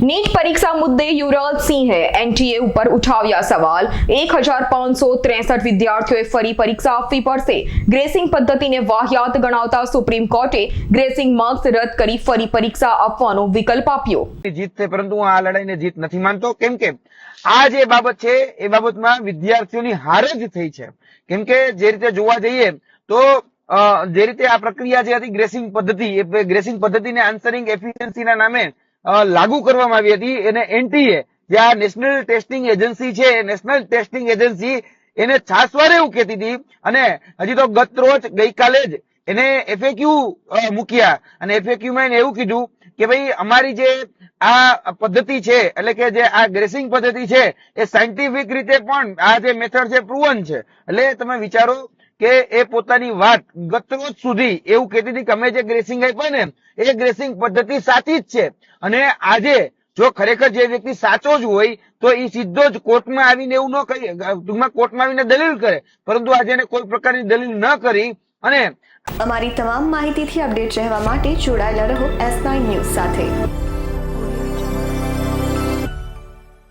NEET પરીક્ષા મુદ્દે યુવરાજ સિંહે એનટીએ ઉપર ઉઠાવ્યા સવાલ એક હજાર પાંચસો ત્રેસઠ વિદ્યાર્થીઓએ ફરી પરીક્ષા આપવી પડશે ગ્રેસિંગ પદ્ધતિને વાહિયાત ગણાવતા સુપ્રીમ કોર્ટે ગ્રેસિંગ માર્ક્સ રદ કરી ફરી પરીક્ષા આપવાનો વિકલ્પ આપ્યો જીત છે પરંતુ હું આ લડાઈને જીત નથી માનતો કેમ કે આ જે બાબત છે એ બાબતમાં વિદ્યાર્થીઓની હાર જ થઈ છે કેમ કે જે રીતે જોવા જઈએ તો જે રીતે આ પ્રક્રિયા જે હતી ગ્રેસિંગ પદ્ધતિ એ ગ્રેસિંગ પદ્ધતિને આન્સરિંગ એફિશિયન્સીના નામે લાગુ કરવામાં આવી હતી. એને એનટીએ, જે આ નેશનલ ટેસ્ટિંગ એજન્સી છે નેશનલ ટેસ્ટિંગ એજન્સી એને છાસવારે એવું કહેતી હતી. અને હજી તો ગત રોજ ગઈકાલે જ એને એફએક્યુ મૂક્યા. અને એફએક્યુ માં એવું કીધું કે ભાઈ, અમારી જે આ પદ્ધતિ છે, એટલે કે જે આ ગ્રેસિંગ પદ્ધતિ છે, એ સાયન્ટિફિક રીતે પણ આ જે મેથડ છે, પ્રુવન છે. એટલે તમે વિચારો કે એ પોતાની વાત ગતરોજ સુધી, એવું કહેતી હતી અમે જે ગ્રેસિંગ આપ્યા ને, એ ગ્રેસિંગ પદ્ધતિ સાચી જ છે. અને આજે જો ખરેખર જે વ્યક્તિ સાચો જ હોય, તો એ સીધો જ કોર્ટમાં આવીને એવું ન કરી, ટૂંકમાં કોર્ટમાં આવીને દલીલ કરે. પરંતુ આજે એને કોઈ પ્રકારની દલીલ ન કરી અને અમારી તમામ માહિતીથી અપડેટ રહેવા માટે જોડાયેલા રહો એસ નાઇન ન્યૂઝ સાથે.